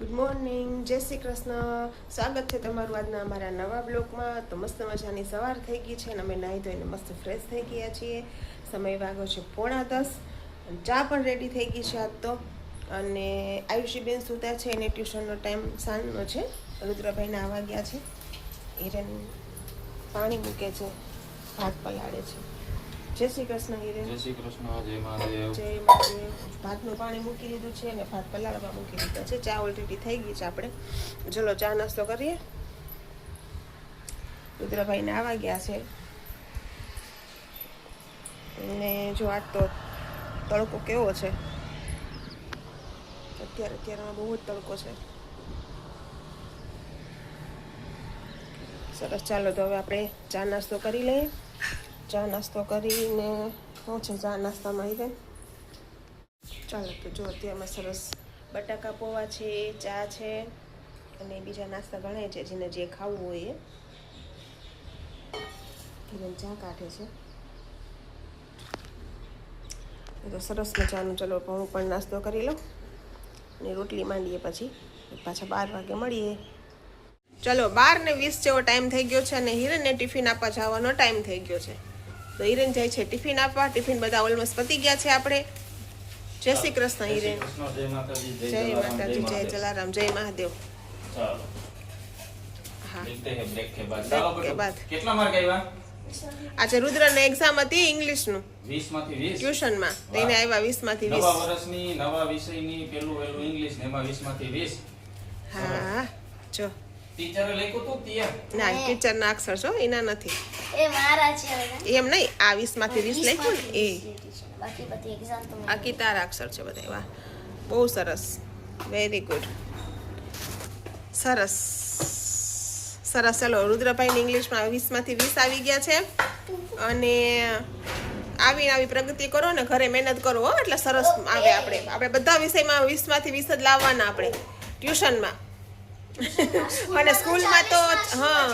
Good morning જય શ્રી કૃષ્ણ. સ્વાગત છે તમારું આજના અમારા નવા બ્લોગમાં તો મસ્ત મજાની સવાર થઈ ગઈ છે અને અમે નાહી ધોઈને મસ્ત ફ્રેશ થઈ ગયા છીએ. સમય વાગો છે પોણા દસ. ચા પણ રેડી થઈ ગઈ છે આજ તો. અને આયુષીબેન સુતા છે એને ટ્યુશનનો ટાઈમ સાંજનો છે. રુદ્રભાઈને આવવા ગયા છે. હિરેન પાણી મૂકે છે, ભાત પલાળે છે. જય શ્રી કૃષ્ણ હિરેન જય શ્રી કૃષ્ણ જય મહાદેવ. જય મહાદેવ. ભાતનું પાણી મૂકી દીધું છે અને ભાત પલાળવા મૂકી દીધા છે. ચા ઓલરેડી થઈ ગઈ છે આપણે. ચલો ચા નાસ્તો કરીએ. રુદ્રભાઈને આવવા ગયા છે. ને જો આજ તો તડકો કેવો છે. અત્યારે અત્યારમાં બહુ જ તડકો છે. સરસ ચાલો તો હવે આપણે ચા નાસ્તો કરી લઈએ. ચા નાસ્તો કરીને શું છે, ચા નાસ્તામાં આવી ચાલો તો જો અત્યારમાં સરસ બટાકા પૌવા છે, ચા છે અને બીજા નાસ્તા ઘણા છે, જેને જે ખાવું હોય એ. કિરણ ચા કાઢે છે. તો સરસ મજાનું, ચલો હું પણ નાસ્તો કરી લઉં અને રોટલી માંડીએ પછી. પાછા બાર વાગે મળીએ. ચલો બાર ને વીસ જેવો ટાઈમ થઈ ગયો છે અને હિરણને ટિફિન આપવા જવાનો ટાઈમ થઈ ગયો છે. તો હિરેન જાય છે ટિફિન આપવા. ટિફિન બધા ઓલમોસ્ટ પતી ગયા છે આપણે. જય શ્રી કૃષ્ણ હિરેન જય માતાજી જય જલારામ, જય મહાદેવ. આવ્યા આજે રુદ્રને એક્ઝામ હતી ઇંગ્લિશનું. 20 માંથી 20 ટ્યુશનમાં તો આવ્યા વીસમાંથી નવા વીસ. વર્ષની નવા વિષયની પેલું વહેલું ઇંગ્લિશ ને એમાં 20 માંથી 20 હા જો. ટીચરે લખ્યું તું તિયા ના ટીચરના અક્ષર છો એના નથી. એ મારા છે એમ નહીં આ વીસમાંથી વીસ લખ્યું ને? એ. બાકી બધી એક્ઝામ તો મેં આખી અક્ષર છે બધા વાહ. બહુ સરસ. વેરી ગુડ સરસ. સરસ. ચલો રુદ્રભાઈની ઇંગ્લિશમાં વીસમાંથી વીસ આવી ગયા છે. અને આવીને આવી પ્રગતિ કરો ને ઘરે મહેનત કરો હો એટલે સરસ આવે આપણે. આપણે બધા વિષયમાં વીસમાંથી વીસ જ લાવવાના આપણે. ટ્યુશનમાં. અને સ્કૂલમાં તો હા.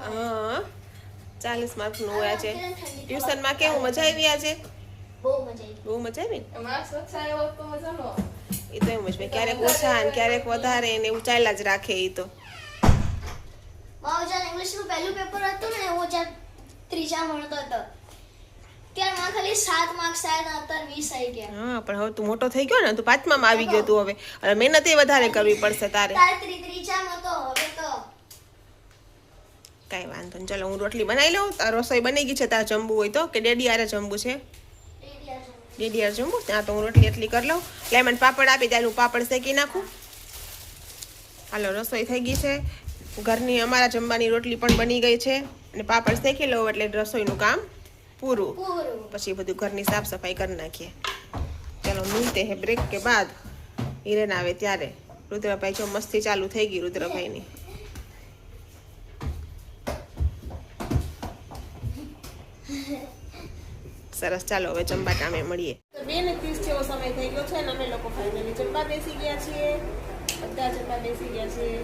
હા. ચાલીસ માર્કનું હોય છે ટ્યુશનમાં કેવું મજા આવી આજે? બહુ મજા આવી. બહુ મજા આવી ને? માર્ક્સ ઓછા આવ્યો તો મજાનો. એ તો એમ જ ભાઈ ક્યારેક ઓછા ને ક્યારેક વધારે ને એવું ચાલ્યા જ રાખે એ તો. મારું જ્યારે ઇંગ્લિશનું પહેલું પેપર હતું ને હું જ્યારે ત્રીજા ભણતો હતો. ત્યારે ખાલી સાત માર્ક્સ આવ્યા હતા વીસ આવી ગયા. હા પણ હવે તું મોટો થઈ ગયો ને તું પાંચમામાં આવી ગયો તું હવે. હવે મહેનત એ વધારે કરવી પડશે તારે. તારે ત્રીજામાં તો હવે તો. કાંઈ વાંધો નહીં ચાલો હું રોટલી બનાવી લઉં. રસોઈ બની ગઈ છે તાર જમવું હોય તો કે ડેડી આરે જમવું છે? ડેડી આરે જમવું. ત્યાં તો હું રોટલી એટલી કરી લઉં. લેમન પાપડ આપી ત્યારે હું પાપડ શેકી નાખું. હાલો રસોઈ થઈ ગઈ છે. ઘરની અમારા જમવાની રોટલી પણ બની ગઈ છે. અને પાપડ શેકી લઉં એટલે રસોઈનું કામ પૂરું. પૂરું. પછી બધું ઘરની સાફ સફાઈ કરી નાખીએ. ચાલો મિલતે હે બ્રેક કે બાદ હિરેન આવે ત્યારે. રુદ્રભાઈ જો મસ્તી ચાલુ થઈ ગઈ રુદ્રભાઈની. સરસ ચાલો હવે જમવા ટામે મળીએ. બે ને ત્રીસ જેવો સમય થઈ ગયો છે અને અમે લોકો ફાઇનલી જમવા બેસી ગયા છીએ. બધા જમવા બેસી ગયા છીએ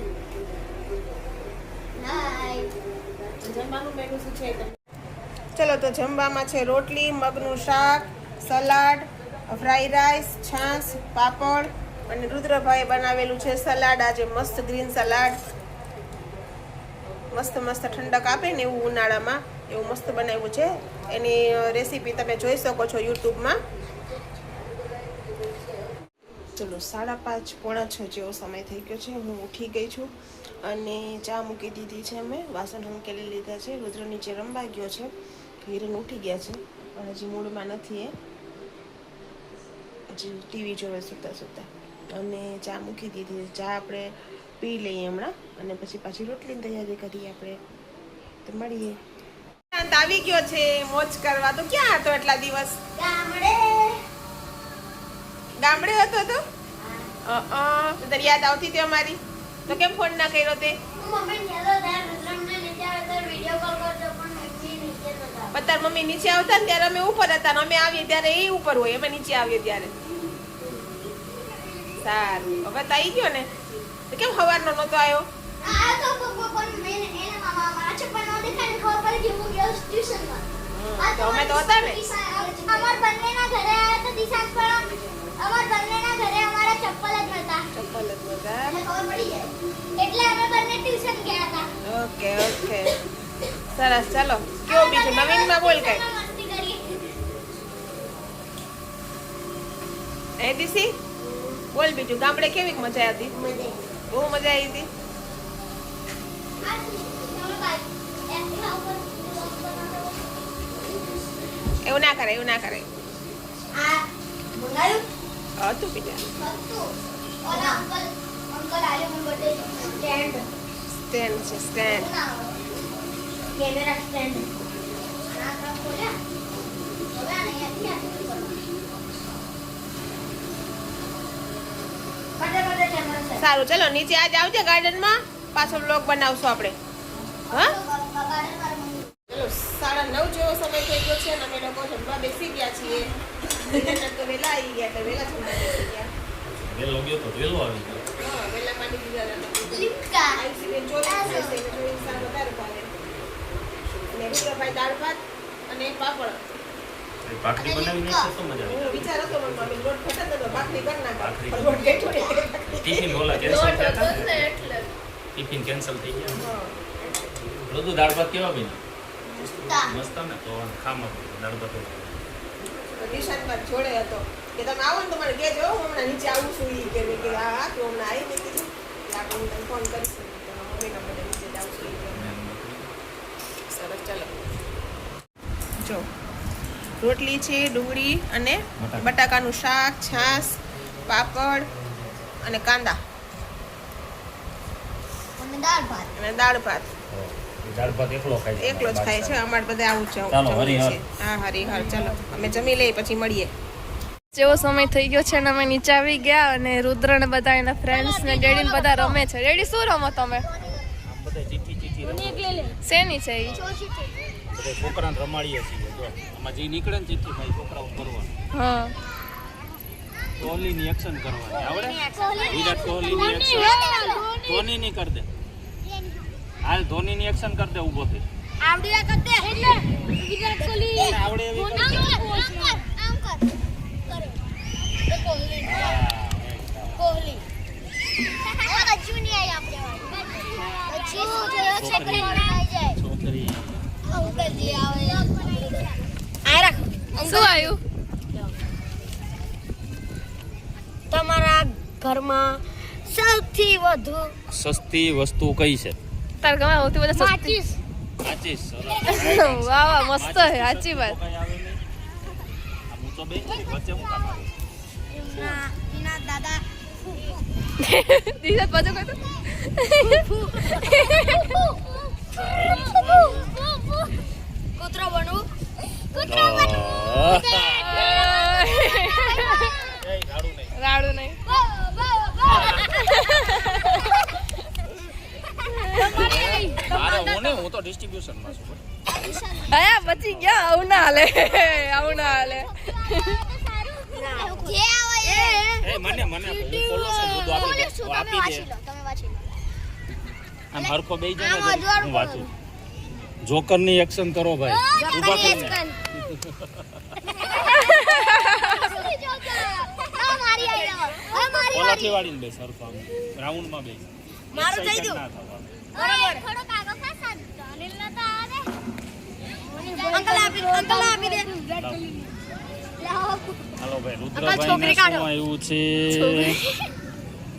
જમવાનું મેનુ શું છે? તમે ચલો, તો જમવામાં છે રોટલી, મગનું શાક, સલાડ, ફ્રાઈ રાઈસ, છાશ, પાપડ અને રુદ્રભાઈએ બનાવેલું છે સલાડ. આજે મસ્ત ગ્રીન સલાડ. મસ્ત મસ્ત ઠંડક આપે ને એવું ઉનાળામાં. એવું મસ્ત બનાવ્યું છે. એની રેસીપી તમે જોઈ શકો છો યુટ્યુબમાં. ચલો, સાડા પાંચ પોણા છ જેવો સમય થઈ ગયો છે. હું ઉઠી ગઈ છું અને ચા મૂકી દીધી છે મેં. વાસણ હંકેલી લીધા છે. રુદ્ર નીચે રમવા ગયો છે. હિરેન ઉઠી ગયા છે. પણ હજી મૂડમાં નથી એ. હજી ટીવી જોવે સૂતા સૂતા. અને ચા મૂકી દીધી ચા આપણે પી લઈએ હમણાં. અને પછી પાછી રોટલીની તૈયારી કરીએ આપણે. તો મળીએ. આવી ગયો છે મોજ કરવા. તો ક્યાં હતો એટલા દિવસ? ગામડે. ગામડે હતો તો? અ યાદ આવતી હતી અમારી? તો કેમ ફોન ના કર્યો તે? મમ્મી કહેતો ત્યારે રુદ્રમને નીચે આવે ત્યારે વીડિયો કોલ કરજો પણ મમ્મી તાર મમ્મી નીચે આવતા ને ત્યારે અમે ઉપર હતા અમે આવીએ ત્યારે એ ઉપર હોય અમે નીચે આવીએ ત્યારે. સારું. હવે તો આવી ગયો ને? તો કેમ સવારનો નહોતો આવ્યો? અમે તો હતા ને. અમાર બંનેના ઘરે આયા તો દિશાંત પણ અમાર બંનેના ઘરે અમારા ચપ્પલ જ નતા. ચપ્પલ જ એટલે અમે બંને ટ્યુશન ગયા સરસ ચાલો કયો બીજું નવીનમાં બોલ કઈ એ દીસી બોલ બીજું ગામડે કેવી મજા આવી બહુ મજા આવી હતી. એવું ના કરે એવું ના કરે હતું બીજા સ્ટેન્ડ છે સ્ટેન્ડ કેમેરા સ્ટેન્ડ આ કામ ખોલ્યા હવે સારું ચલો નીચે આજ આવજે ગાર્ડનમાં. પાછો બ્લોગ બનાવશું આપણે. હા? ચલો સાડા નવ જેવો સમય થઈ ગયો છે અને અમે લોકો જમવા બેસી ગયા છીએ. તો વહેલા આવી ગયા તો વહેલા જમવા બેસી ગયા. વેલો ગયો તો વેલો આવી ગયો. હા વહેલા દીધા હતા. આઈસીને વધારે ભાવે. રુદ્રભાઈ દાળ ભાત અને પાપડ. ભાખરી બનાવી નાખશે તો મજા આવી? વિચાર હતો મનમાં મેં લોટ ફટાતો તો ભાખરી કરી નાખો. લોટ કેટલો ટિફિન ઓલા કેન્સલ થયા હતા ટિફિન કેન્સલ થઈ ગયા? હા. દાળ ભાત કેવા બની? મસ્ત. ને? તો ખામાં દાળ ભાત નિશાંતમાં જોડે હતો. કે તમે આવો ને તમારે કહેજો હું હમણાં નીચે આવું છું કે મેં કીધું હા હા તો હમણાં આવી મેં કીધું આપણે ફોન કરીશ તો મમ્મીના મને નીચે જાઉં છું ઈ કે. સરસ ચાલો જો. રોટલી છે ડુંગળી અને બટાકાનું શાક છાશ પાપડ અને કાંદા. અને દાળ ભાત. અને દાળ ભાત. દાળ ભાત એકલો ખાય એકલો જ ખાય છે અમારે બધા આવું છે ચાલો, હરિહર. હા હરિહર ચાલો. અમે જમી લઈએ પછી મળીએ. જેવો સમય થઈ ગયો છે ને અમે નીચે આવી ગયા અને રુદ્ર ને બધા એના ફ્રેન્ડ્સ ને ડેડી ને બધા રમે છે. ડેડી શું રમો તમે. શેની છે ઈ? છોકરાને રમાડીએ છીએ જો. આમાં જે નીકળે ને ચીઠી ભાઈ છોકરાઓ કરવાનું. હા. કોહલીની એક્શન કરવાની આવડે? વિરાટ કોહલીની એક્શન ધોનીની કર દે. હાલ ધોનીની એક્શન કર દે ઊભો થઈ. આવડે કર દે એટલે વિરાટ કોહલી. આવડે એવી કર. આમ કર. કરો. કોહલી. કોહલી. નહીં આપણે. હજી શું છે કે આવી જાય છોકરી અંકલજી આવે શું આવ્યું તમારા ઘરમાં સૌથી વધુ સસ્તી વસ્તુ કઈ છે તાર સૌથી સસ્તી માચીસ વાહ વાહ મસ્ત છે સાચી વાત વચ્ચે હું કામ આવે? ના ના દાદા દીધા પાછો કહો કૂતરો બનવું રાડું નહીં મારે હું તો છું. ગયા આવું ના હાલે. આવું ના હાલે. મને મને આપી દે આમ હરખો બેહી જાય હું વાંચું. જોકરની એક્શન કરો ભાઈ. ઊભા મારી વાળીને બેસ હરખો આમ રાઉન્ડ બેસ મારું થઈ ગયું. ના થોડો કાગળ પાછા અનિલ નતા આવે? અંકલ આપી અંકલ આપી દે. હાલો ભાઈ છોકરી રુદ્રભાઈ શું આવ્યું છે?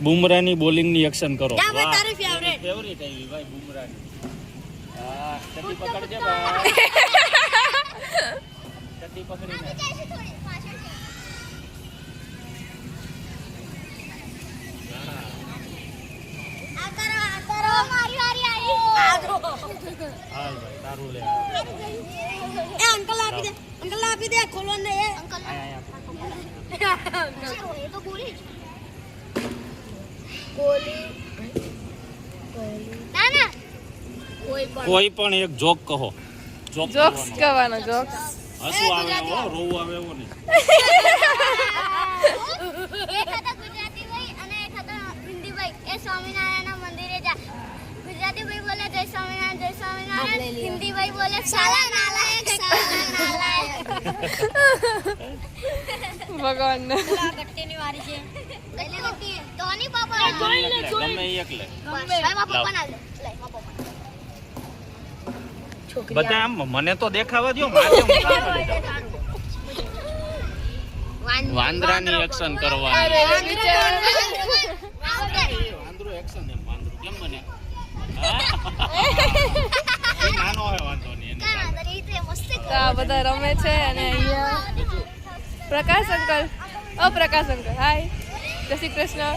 બુમરાની બોલિંગની એક્શન કરો. જા તારી favourite. ફેવરિટ આવી ભાઈ બુમરાની હા પકડજે ભાઈ. ચડ્ડી પકડીને આ કરો આ કરો મારી વારી આવી હાલ ભાઈ તારું લે એ અંકલ આપી દે અંકલ આપી દે ખોલો ને એ અંકલ તો બોલી કોલી ના ના કોઈ પણ એક જોક કહો જોક જોક્સ કહેવાનો જોક્સ હસવું આવે એવો રોવું આવે એવો નહીં. એક હતા ગુજરાતી ભાઈ અને એક હતા હિન્દી ભાઈ. એ સ્વામિનારાયણના મંદિરે જા. ગુજરાતી ભાઈ બોલે જય સ્વામિનારાયણ જય સ્વામિનારાયણ. હિન્દી ભાઈ બોલે સાલા નાલાયક સાલા નાલાયક. ભગવાન ગટ્ટીની વારી છે. પાપા. ગમે ભાઈ મારા પપ્પા ના લે લે મારા પપ્પા બધા આમ મને તો દેખાવા દો? વાંદરાની એક્શન કરવા અરે રે, બિચારા. વાંદરું એક્શન એમ વાંદરું કેમ બને? નાનો હોય વાંધો નહીં બધા રમે છે અને અહીંયા પ્રકાશ અંકલ ઓ પ્રકાશ અંકલ હાય જય શ્રી કૃષ્ણ.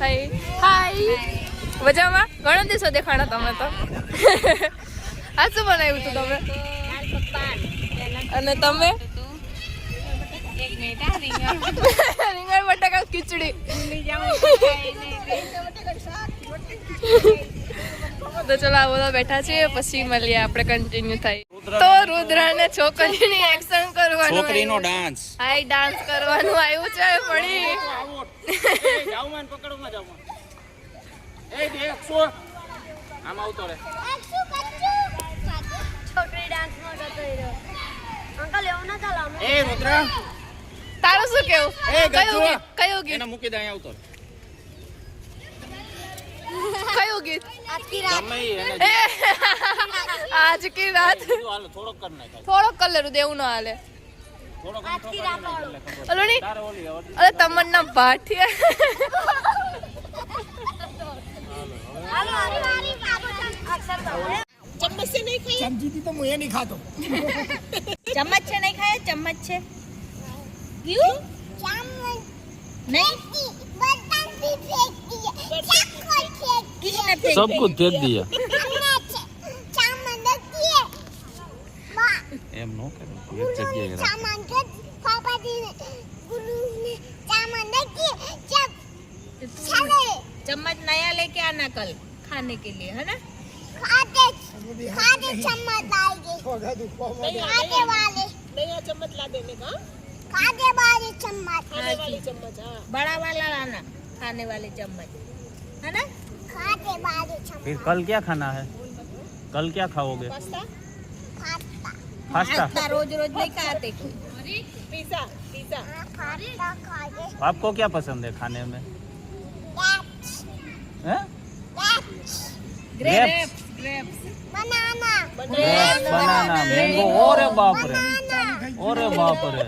હાય હાય મજામાં? ઘણા દિવસો દેખાણા તમે તો. આ શું બનાવ્યું હતું તમે? અને તમે? રીંગણ બટાકા ખીચડી. તો ચલો આ બધા બેઠા છીએ પછી મળીએ આપણે કન્ટિન્યુ થાય. તો રુદ્રાને છોકરીની એક્શન કરવાનું છોકરીનો ડાન્સ હાઈ ડાન્સ કરવાનું આવ્યું છે પડી. જાઉં પકડવા જાઉં એ દેખ સો આમ આવતો રે છોકરી ડાન્સમાં જતો રહ્યો. અંકલ એવું ના ચાલો અમે એ રુદ્રા. તારું શું કેવું? એ કયું. ગીત? કયું ગીત? એને મૂકી દે અહીંયા આવતો. કયું ગીત? આજ કી રાત. થોડોક કર નાખ થોડોક કલર દેવું ના હાલે. અરે આમ ઠોકર નાખ એટલે ખબર. ઓલો ની તારે ઓલી હવે અરે તમન્ના ભાટિયા હાલો હારી હારી અક્ષર તો ચમચીથી તો હું એ નહીં ખાતો ચમ્મચ છે નહીં ખાય ચમ્મચ છે ક્યું નહીં કિસને ફેંક सब कुछ फेंक दिया कल खाने के लिए है ना? खाते खाते चम्मच लाएँगे थोड़ा वाले। नया चम्मच ला देने का हाँ? खाने हाँ वाली चम्मच चम्मच बड़ा वाला लाना खाने वाले चम्मच है ना? खाने वाली चम्मच। फिर कल क्या खाना है? कल क्या खाओगे? पास्ता? पास्ता। रोज रोज नहीं खाते पिज्जा पिज्जा। आपको क्या पसंद है खाने में? grapes grapes grapes banana mango ओरे बाप रे ओरे बाप रे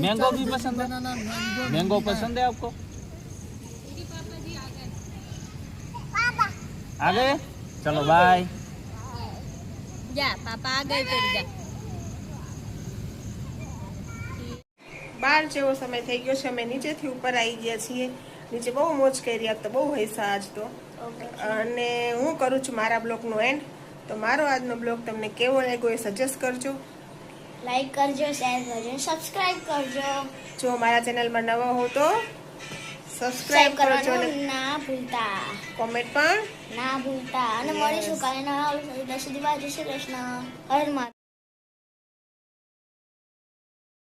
मैंगो भी पसंद है मैंगो पसंद है आपको आ गए चलो बाय जा पापा आ गए तेरे जा બાર જેવો સમય થઈ ગયો છે અમે નીચેથી ઉપર આવી ગયા છીએ નીચે બહુ મોજ કરી આજ તો બહુ હૈસા આજ તો. અને હું કરું છું મારા બ્લોગનો એન્ડ તો મારો આજનો બ્લોગ તમને કેવો લાગ્યો એ સજેસ્ટ કરજો. લાઈક કરજો શેર કરજો સબસ્ક્રાઇબ કરજો. જો મારા ચેનલમાં નવા હો તો સબસ્ક્રાઇબ કરજો ના ભૂલતા. કોમેન્ટ પણ. ના ભૂલતા. અને મળીશું કાલે નવા સુધી. બાદ જય શ્રી કૃષ્ણ. હર